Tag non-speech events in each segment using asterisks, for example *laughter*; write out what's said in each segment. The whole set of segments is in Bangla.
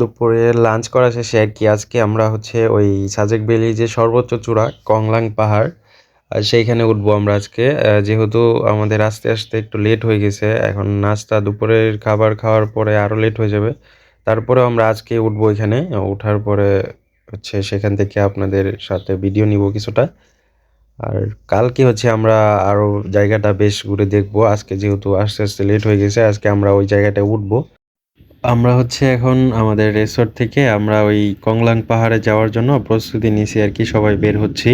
দুপুরে লাঞ্চ করা শেষে আর কি, আজকে আমরা হচ্ছে ওই সাজেক ভ্যালি যে সর্বোচ্চ চূড়া, কংলাং পাহাড় সেইখানে উঠবো আমরা আজকে। যেহেতু আমাদের আস্তে আস্তে একটু লেট হয়ে গেছে, এখন নাস্তা, দুপুরের খাবার খাওয়ার পরে আরও লেট হয়ে যাবে। তারপরেও আমরা আজকে উঠবো এখানে ওঠার পরে হচ্ছে সেখান থেকে আপনাদের সাথে ভিডিও নিব কিছুটা। আর কালকে হচ্ছে আমরা আরও জায়গাটা বেশ ঘুরে দেখব, আজকে যেহেতু আস্তে আস্তে লেট হয়ে গেছে, আজকে আমরা ওই জায়গাটায় উঠবো। আমরা হচ্ছে এখন আমাদের রিসোর্ট থেকে আমরা ওই কংলাং পাহাড়ে যাওয়ার জন্য প্রস্তুতি নিছি আর কি, সবাই বের হচ্ছি।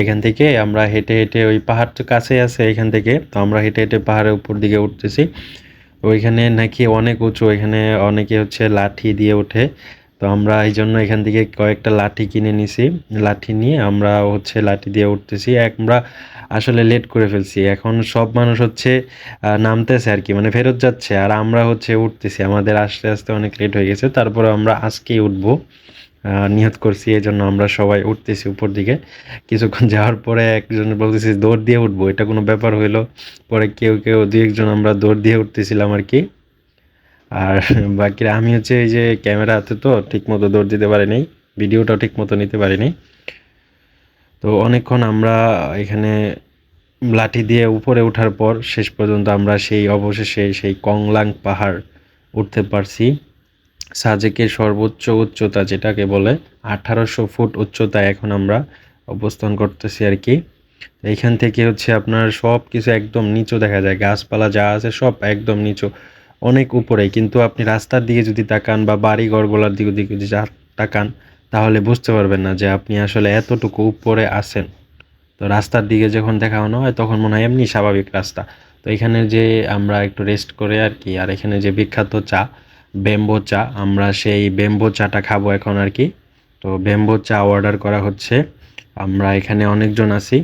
এখান থেকে আমরা হেঁটে হেঁটে ওই পাহাড় তো কাছেই আছে এখান থেকে, তো আমরা হেঁটে হেঁটে পাহাড়ের উপর দিকে উঠতেছি। ওইখানে নাকি অনেক উঁচু এখানে অনেকে হচ্ছে লাঠি দিয়ে ওঠে। তো আমরা এই জন্য এখান থেকে কয়েকটা লাঠি কিনে নিছি। লাঠি নিয়ে আমরা হচ্ছে লাঠি দিয়ে উঠতেছি। আমরা আসলে লেট করে ফেলছি। এখন সব মানুষ হচ্ছে নামতেছে আর কি মানে ফেরত যাচ্ছে। আর আমরা হচ্ছে উঠতেছি। আমাদের আস্তে আস্তে অনেক লেট হয়ে গেছে। তারপরে আমরা আজকেই উঠবো। নিয়ত করছি। এই জন্য আমরা সবাই উঠতেছি উপর দিকে। কিছুক্ষণ যাওয়ার পরে একজন বলতেছি, দৌড় দিয়ে উঠবো। এটা কোনো ব্যাপার হইল। পরে কেউ কেউ দুই একজন আমরা দৌড় দিয়ে উঠতেছিলাম আর কি। আর *laughs* বাকিরা আমি হচ্ছে এই যে ক্যামেরা হাতে তো ঠিক মতো দৌড় দিতে পারিনি, ভিডিওটাও ঠিক মতো নিতে পারিনি। তো অনেকক্ষণ আমরা এখানে লাঠি দিয়ে উপরে ওঠার পর শেষ পর্যন্ত আমরা সেই অবশেষে সেই কংলাং পাহাড় উঠতে পারছি। সাজেকের সর্বোচ্চ উচ্চতা যেটাকে বলে আঠারোশো ফুট উচ্চতায় এখন আমরা অবস্থান করতেছি আর কি। এইখান থেকে হচ্ছে আপনার সব কিছু একদম নিচু দেখা যায়, গাছপালা যা আছে সব একদম নিচু। অনেক উপরে, কিন্তু আপনি রাস্তার দিকে যদি তাকান বা বাড়ি ঘরগুলোর দিকে দিকে যদি তাকান, তাহলে বুঝতে পারবেন না যে আপনি আসলে এতটুকু উপরে আছেন। তো রাস্তার দিকে যখন দেখানো হয়, তখন মনে হয় এমনি স্বাভাবিক রাস্তা। তো এখানে যে আমরা একটু রেস্ট করে আর কি, আর এখানে যে বিখ্যাত চা, বেম্বো চা, আমরা সেই বেম্বো চাটা খাব এখন আর কি। তো বেম্বো চা অর্ডার করা হচ্ছে। আমরা এখানে অনেকজন আছি।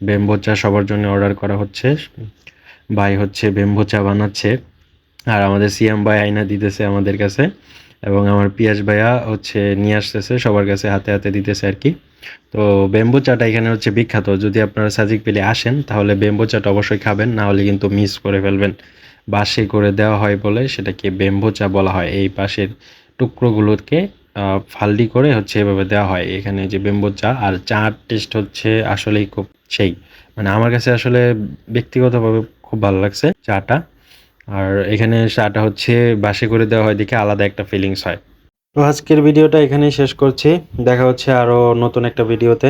বেম্বো চা সবার জন্য অর্ডার করা হচ্ছে। ভাই হচ্ছে বেম্বো চা বানাচ্ছে। আর আমাদের সিএম ভাই আইনা দিতেছে আমাদের কাছে, এবং আমার পিয়াস ভাইয়া হচ্ছে নিয়ে আসতেছে, সবার কাছে হাতে হাতে দিতেছে আর কি। তো বেম্বো চাটা এখানে হচ্ছে বিখ্যাত, যদি আপনারা সাজিক পেলে আসেন, তাহলে বেম্বো চাটা অবশ্যই খাবেন, না হলে কিন্তু মিস করে ফেলবেন। বাসে করে দেওয়া হয় বলে সেটাকে বেম্বো চা বলা হয়। এই পাশের টুকরোগুলোকে ফাল্ডি করে হচ্ছে এভাবে দেওয়া হয়। এখানে যে বেম্বো চা, আর চার টেস্ট হচ্ছে আসলেই খুব সেই। মানে আমার কাছে আসলে ব্যক্তিগতভাবে খুব ভালো লাগছে চাটা। আর এখানে চাটা হচ্ছে বাসে করে দেওয়া হয়, দেখে আলাদা একটা ফিলিংস হয়। তো আজকের ভিডিওটা এখানেই শেষ করছি। দেখা হচ্ছে আরও নতুন একটা ভিডিওতে।